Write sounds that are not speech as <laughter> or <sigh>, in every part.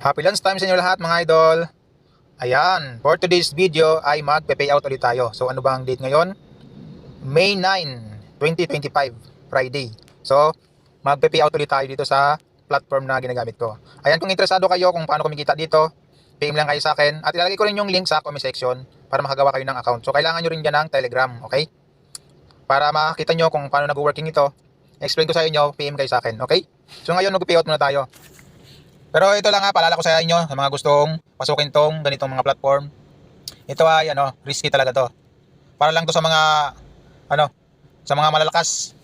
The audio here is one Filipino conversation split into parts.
Happy lunch time sa inyo lahat mga idol. Ayan, for today's video ay magpe-payout ulit tayo. So ano ba ang date ngayon? May 9, 2025, Friday. So magpe-payout ulit tayo dito sa platform na ginagamit ko. Ayan, kung interesado kayo kung paano kumikita dito, PM lang kayo sa akin at ilalagay ko rin yung link sa comment section para makagawa kayo ng account. So kailangan nyo rin dyan ng Telegram, okay? Para makita nyo kung paano nag-working ito, explain ko sa inyo, PM kayo sa akin, okay? So ngayon mag-payout muna tayo. Pero ito lang ha, paalala ko sa inyo, sa mga gustong pasukin tong ganitong mga platform. Ito ay ano, risky talaga to. Para lang to sa mga ano, sa mga malalakas.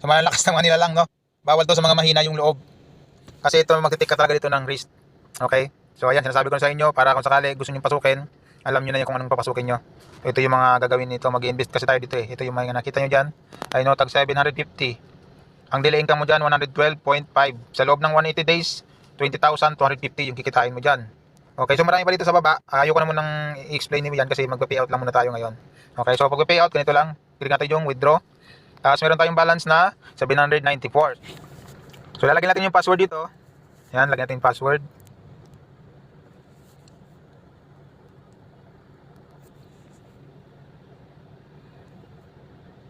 Sa malalakas <laughs> ng Manila lang, no? Bawal to sa mga mahina yung loob. Kasi ito magtitik ka talaga dito ng risk. Okay? So ayan, sinasabi ko sa inyo para kung sakali gusto niyo pasukin, alam niyo na yung kung anong papasukin niyo. Ito yung mga gagawin nito, mag-invest kasi tayo dito eh. Ito yung mga nakita niyo diyan. Ay no, tag 750. Ang daily income mo dyan, 112.5. Sa loob ng 180 days, 20,250 yung kikitain mo dyan. Okay, so marami pa dito sa baba. Ayoko na munang i-explain niyo yan kasi magpa-payout lang muna tayo ngayon. Okay, so pag payout ganito lang. Click natin yung withdraw. Tapos meron tayong balance na 794. So lalagyan natin yung password dito. Yan, lagyan natin yung password.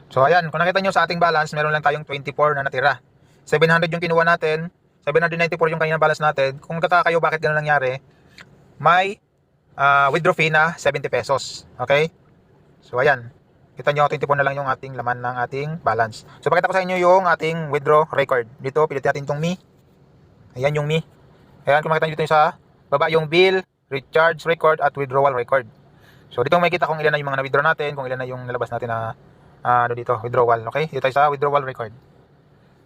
So ayan, kung nakita nyo sa ating balance, meron lang tayong 24 na natira. 700 yung kinuha natin, 794 yung kanina balance natin. Kung kataka kayo bakit ganun nangyari, may uh, withdraw fee na 70 pesos. Okay? So ayan, kita nyo 24 na lang yung ating laman ng ating balance. So pakita ko sa inyo yung ating withdraw record. Dito, pilit natin itong me. Ayan yung me. Ayan, kung makita nyo dito sa baba yung bill, recharge record at withdrawal record. So dito makikita kung ilan na yung mga na-withdraw natin, kung ilan na yung nalabas natin na uh, ano dito, withdrawal. Okay? Dito tayo sa withdrawal record.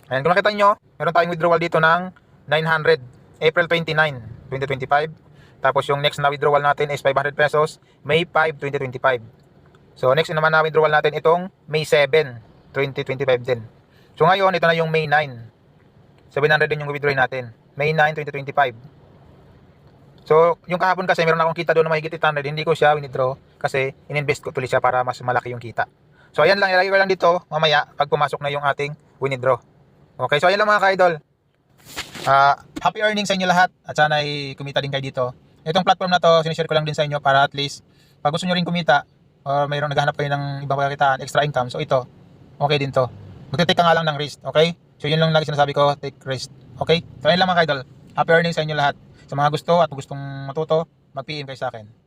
Ayan, kung nakita nyo, meron tayong withdrawal dito ng 900, April 29, 2025. Tapos yung next na withdrawal natin is 500 pesos, May 5, 2025. So next naman na withdrawal natin itong May 7, 2025 din. So ngayon, ito na yung May 9. 700 din yung withdraw natin. May 9, 2025. So, yung kahapon kasi meron akong kita doon na mahigit 800, hindi ko siya withdraw kasi ininvest ko tuloy siya para mas malaki yung kita. So ayan lang, ilagay ko lang dito mamaya pag pumasok na yung ating withdraw. Okay, so ayan lang mga ka-idol. Uh, happy earnings sa inyo lahat at sana ay kumita din kayo dito. Itong platform na to, sinishare ko lang din sa inyo para at least pag gusto nyo rin kumita or mayroong naghahanap kayo ng ibang pagkakitaan, extra income, so ito, okay din to. Magte-take ka nga lang ng risk, okay? So yun lang lagi sinasabi ko, take risk. Okay? So ayan lang mga ka-idol. Happy earnings sa inyo lahat. Sa mga gusto at gustong matuto, mag-PM kayo sa akin.